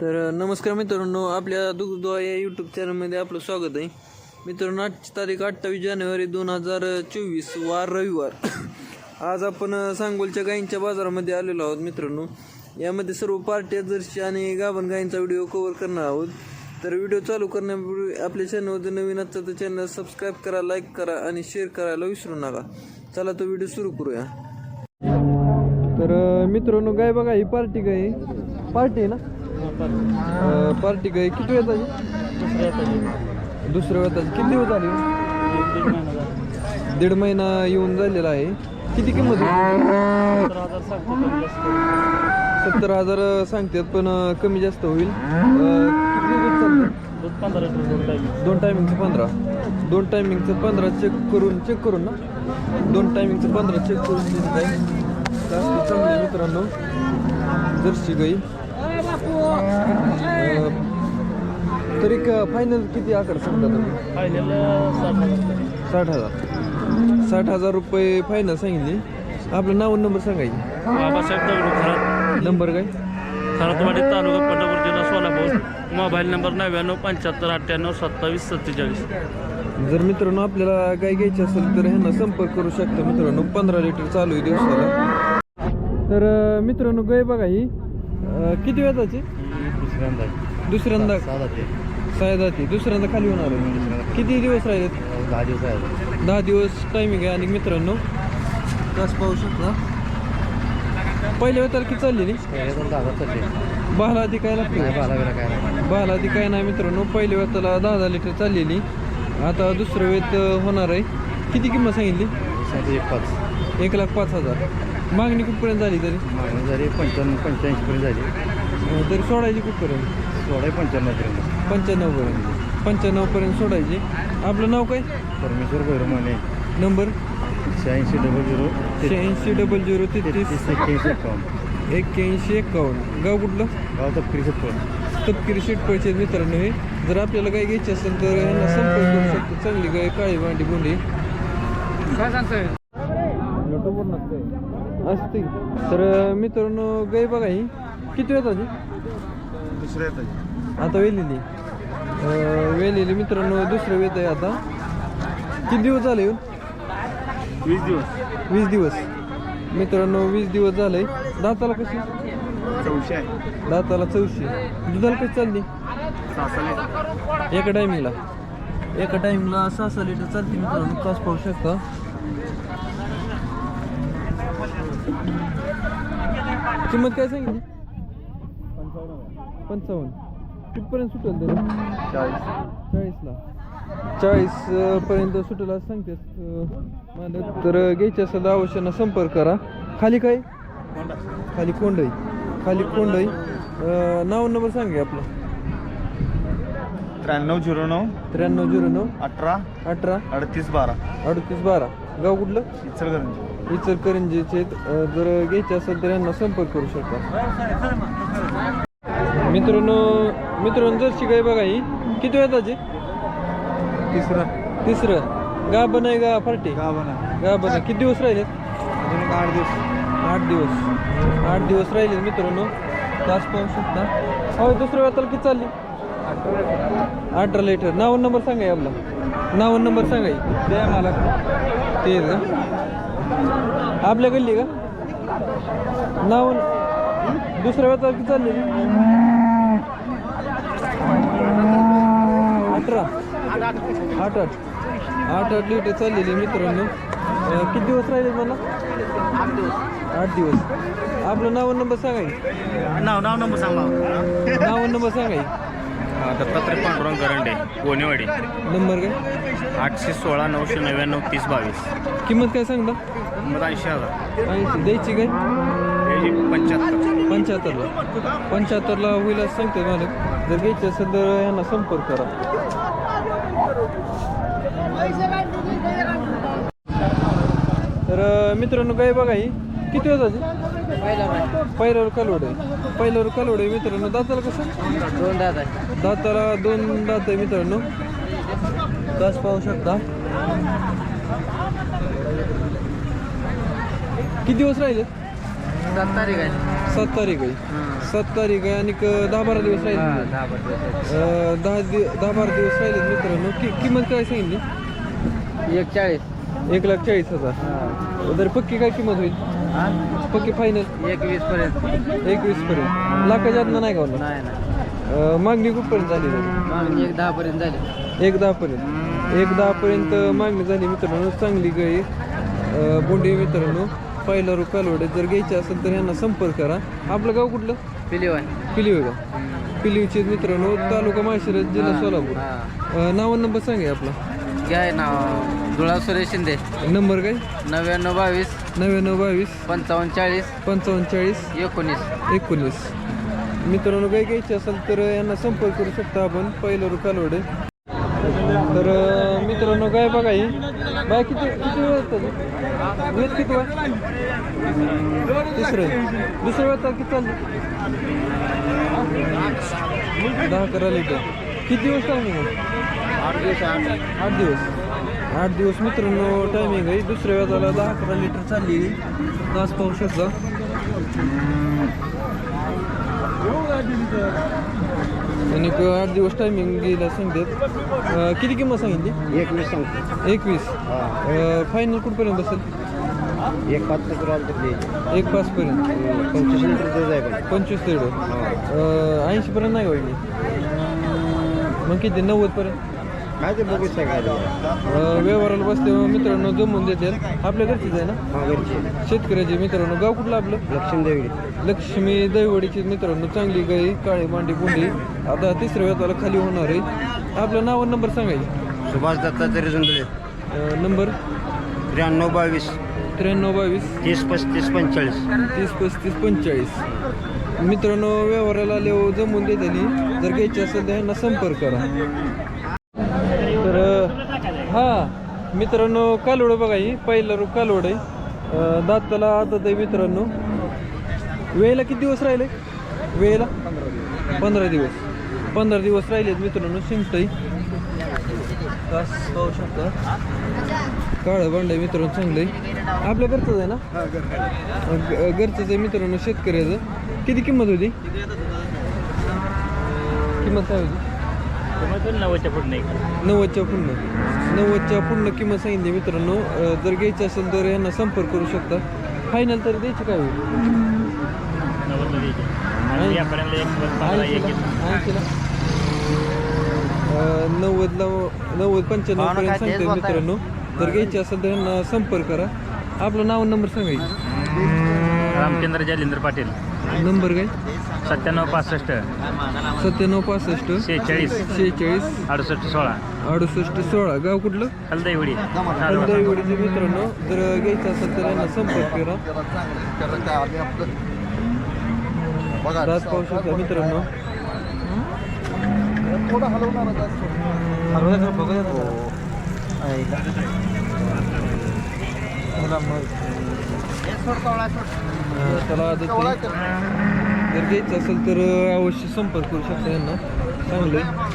तर नमस्कार मित्रांनो आपल्या दुग्धवा या यूट्यूब चॅनलमध्ये आपलं स्वागत आहे. मित्रांनो आजची तारीख अठ्ठावीस जानेवारी दोन हजार चोवीस वार रविवार. आज आपण सांगोलच्या गायींच्या बाजारामध्ये आलेलो आहोत मित्रांनो. यामध्ये सर्व पार्ट्या जर्शी आणि गाभण गायींचा व्हिडिओ कव्हर करणार आहोत. तर व्हिडिओ चालू करण्यापूर्वी आपल्या चॅनलमध्ये नवीन असतं तर चॅनल सबस्क्राईब करा लाईक करा आणि शेअर करायला विसरू नका. चला तो व्हिडिओ सुरू करूया. तर मित्रांनो गाय बघा ही पार्टी गाय पार्टी आहे ना? पार्टी गाय किती वेळ दुसऱ्या वेळात किती दिवस झाले? दीड महिना येऊन झालेला आहे. किती किंमत? सत्तर हजार सांगतात पण अं, कमी जास्त होईल. अं, किती दिवस चालतं? दोन टायमिंगचं पंधरा. दोन टायमिंगचं पंधरा चेक करून चेक करून ना. दोन टायमिंगचं पंधरा चेक करून दिली गाय जास्त चांगली मित्रांनो. जर्सी गाई. अं, तरी फायनल किती आकडे सांगता तुम्ही? साठ हजार साठ हजार. रुपये फायनल सांगितली. आपलं नाव आणि नंबर सांगायची बाबासाहेब दगडू खरात नंबर काय? खरातवाडी तालुका पंढरपूर जिल्हा सोलापूर. मोबाईल नंबर नव्याण्णव पंच्याहत्तर अठ्ठ्याण्णव सत्तावीस सत्तेचाळीस. जर मित्रांनो आपल्याला गाय घ्यायची असेल तर ह्यांना संपर्क करू शकता मित्रांनो. पंधरा लिटर चालू आहे दिवसाला. तर अं, मित्रांनो गाय बघा ही. अं, किती वेळाची? दुसऱ्यांदा. दुसऱ्यांदा. साधा ते सहा जाती दुसऱ्यांदा खाली होणार आहे. किती दिवस राहिलेत? दहा दिवस आहे दहा दिवस टायमिंग आहे आणि मित्रांनो तास पाहू शकता? पहिल्या वेळेला किती चाललेली दहा चालले. बाला आधी काय लागते बाला बिला काय नाही. बाला आधी काय नाही मित्रांनो पहिल्या वेळेला दहा दहा लिटर चाललेली. आता दुसरं वेळेत होणार आहे. किती किंमत सांगितली? एक पाच. एक लाख पाच हजार. मागणी कुठपर्यंत झाली तरी? मागणी झाली पंच्याण्णव पंच्याऐंशी पर्यंत झाली तरी सोडायची कुठपर्यंत? सोळा पंच्याण्णव पर्यंत पंच्याण्णव पर्यंत पंच्याण्णव पर्यंत सोडायची. आपलं नाव काय? परमेश्वर भैरमाने नंबर? शहाऐंशी डबल झिरो शहाऐंशी डबल झिरो तेहतीस. एक्क्याऐंशी अकाउंट एक्क्याऐंशी एकावन्न. गाव कुठलं? गाव तपकिरी सत्तर तपकिरी शीट पैसे मित्रांनो हे. जर आपल्याला गाय घ्यायची असेल तर यांना संपर्क करू शकतो. चांगली गाय काळी भांडी बोंडी. काय सांगतोय? असते तर मित्रांनो गाय बघा ही. किती वेळ झाली दुसऱ्या आता वेलेली. वेलेली मित्रांनो दुसरं वेत आहे आता. किती दिवस झाले येऊन? वीस दिवस. वीस दिवस. मित्रांनो वीस दिवस झाले दाताला कशी? चौशे आहे. दाताला चौशे. दुधाला कशी चालली? एका टायमिंगला एका टायमिंगला सहा सहा लिटर चालते मित्रांनो. कास पाहू शकता? किंमत काय सांगितली? पंचावन्न. कितपर्यंत सुटेल तरी? चाळीस. चाळीसला. चाळीस पर्यंत सुटेल असं सांगतेस अं, मालक तर घ्यायची असेल अवश्यानं संपर्क करा. खाली काय? खाली कोंडई. खाली कोंडई. नाव नंबर सांगा आपलं. त्र्याण्णव झिरो नऊ. त्र्याण्णव झिरो नऊ. अठरा. अठरा. अडतीस बारा. अडतीस बारा. गाव कुठलं? इचलकरंजी. इचलकरंजीचे जर घ्यायचे असेल तर यांना संपर्क करू शकता. मित्रांनो मित्रांनो जर्सी गाय बघा ही. किती वेळ त्याची तिसरं. तिसरं. गाभण आहे का फार्टी? गावाना गाभण आहे. किती दिवस राहिले अजून एक आठ दिवस. आठ दिवस. आठ दिवस राहिले मित्रांनो. तास पाहू शकता. हो दुसऱ्या वेळाला किती चालली? अठरा लिटर नाव नंबर सांगा आपला नाव नंबर सांगा द्या मला ते का? आपल्या गल्ली का? नाव दुसऱ्या वेळाला किती चालली अठरा. आठ आठ. आठ आठ लिटर चाललेली मित्रांनो. किती दिवस राहिले मला आठ दिवस. आपलं नाव नंबर सांगा की. नाव नाव नंबर सांगा. नाव नंबर सांगा की. दत्तात्रय पांडुरंग करंडे कोणेवाडी नंबर काय? आठशे सोळा नऊशे नव्याण्णव तीस बावीस. किंमत काय सांगता? मग ऐंशी हजार. ऐंशी द्यायची काय? याची पंच्याहत्तर. पंच्याहत्तरला. पंच्याहत्तरला होईल असं सांगते मालक. जर घ्यायची असेल तर यांना संपर्क करा. तर अं, मित्रांनो काय बघा ही. किती वेळ पहिल्यावर कालवड आहे. पहिल्यावर कालवड आहे मित्रांनो. दाताला कसं? दोन दादा दाताला दोन दात आहे मित्रांनो. कास पाहू शकता. किती दिवस राहिले? सात तारीख आहे. सात तारीख आहे. सात तारीख आहे आणि क- दहा बारा दिवस राहिले. दहा बारा अं, दहा दि दहा बारा दिवस राहिले मित्रांनो. कि किंमत काय सांगितली? एक चाळीस. एक लाख चाळीस हजार. तर पक्की काय किंमत होईल? पक्की फायनल एक वीस पर्यंत. एकवीस पर्यंत. लाखाच्या आतनं नाही का नाही नाही. अं, मागणी कुठपर्यंत झाली? मागणी एक दहा पर्यंत झाली. एक दहा पर्यंत एक दहा पर्यंत मागणी झाली मित्रांनो. चांगली गाई. बोंडे मित्रांनो पहिला रू कालवडे जर घ्यायचे असेल तर यांना संपर्क करा. आपलं गाव कुठलं? पिलीव आहे पिलिव का पिलिवचे मित्रांनो तालुका माळशिरस जिल्हा सोलापूर. नाव नंबर सांगा आपला. घ्याय नाव. धुळा सुरेश शिंदे. नंबर काय? नव्याण्णव बावीस. नव्याण्णव बावीस. पंचावन्न चाळीस. पंचावन्न चाळीस. एकोणीस. एकोणीस. मित्रांनो काही घ्यायचे असेल तर यांना संपर्क करू शकता आपण. पहिलं कालवडे. तर मित्रांनो काय बघा ही? बाय किती किती वेळ येतात वेळ किती वेळ तिसरं. दुसरं वेळ किती चाललं दहा अकरा लिटर. किती दिवस टायमिंग आहे? आठ दिवस आठ दिवस. आठ दिवस. मित्रांनो टायमिंग आहे. दुसऱ्या वेळाला दहा अकरा लिटर चालली. तास पाहू शकता. आणि आठ दिवस टायमिंग गेला सांगतात किती किंमत सांगितली? एक वीस सांगतो. एकवीस. फायनल कुठपर्यंत असेल? एक पाच एक पाचपर्यंत पंचवीस लिटर आहे पंचवीस तेवढं ऐंशीपर्यंत नाही होईल. मग किती? नव्वदपर्यंत काय ते बघू काय अं, व्यवहाराला बसल्यावर मित्रांनो जमून देतात आपल्या घरचीच आहे ना? हा घरचे शेतकऱ्याचे मित्रांनो. गाव कुठलं आपलं? लक्ष्मी देवी लक्ष्मी दैवडीची मित्रांनो चांगली गाई काळी मांडी बोंडी. आता तिसऱ्या वेळाला खाली होणार आहे. आपलं नाव आणि नंबर सांगायचे? सुभाष दत्तात्रय जुंदळे. अं, नंबर? त्र्याण्णव बावीस. त्र्याण्णव बावीस. तीस पस्तीस पंचेचाळीस. तीस पस्तीस पंचेचाळीस. मित्रांनो व्यवहाराला आल्यावर जमून देतानी जर घ्यायची असेल तर यांना संपर्क करा. हा मित्रांनो कालवड बघा ही पहिला रूप कालवड आहे. दाताला आदत आहे मित्रांनो. वेळेला किती दिवस राहिले? वेळेला? पंधरा दिवस. पंधरा दिवस राहिलेत मित्रांनो शिमटई तास पाहू शकता. काळं भांड आहे मित्रांनो चांगलं आहे. आपल्या घरचंच आहे ना? घरचंच आहे मित्रांनो शेतकऱ्याचं. किती किंमत होती? किंमत काय होती? नव्वदच्या पुढे नव्वदच्या पूर्ण नव्वदच्या पूर्ण किंमत सांगितली मित्रांनो. जर घ्यायचं असेल तर यांना संपर्क करू शकता. फायनल तर द्यायची काय होईल नव्वदला नव्वद पंच्याण्णव बोलताय. मित्रांनो. जर घ्यायची असेल तर यांना संपर्क करा. आपलं नाव नंबर सांगायचं रामचंद्र जालिंद्र पाटील. नंबर काय? सत्त्याण्णव पासष्ट. सत्त्याण्णव पासष्ट. शेहेचाळीस. शेहेचाळीस. अडुसष्ट सोळा. अडुसष्ट सोळा. गाव कुठलं? हलदैवडी हलदाईवडीचे मित्रांनो जर घ्यायचं असेल तर यांना संपर्क करा. दात पाहू शकता मित्रांनो त्याला आदत जर घ्यायचं असेल तर अवश्य संपर्क करू शकता यांना. चांगलं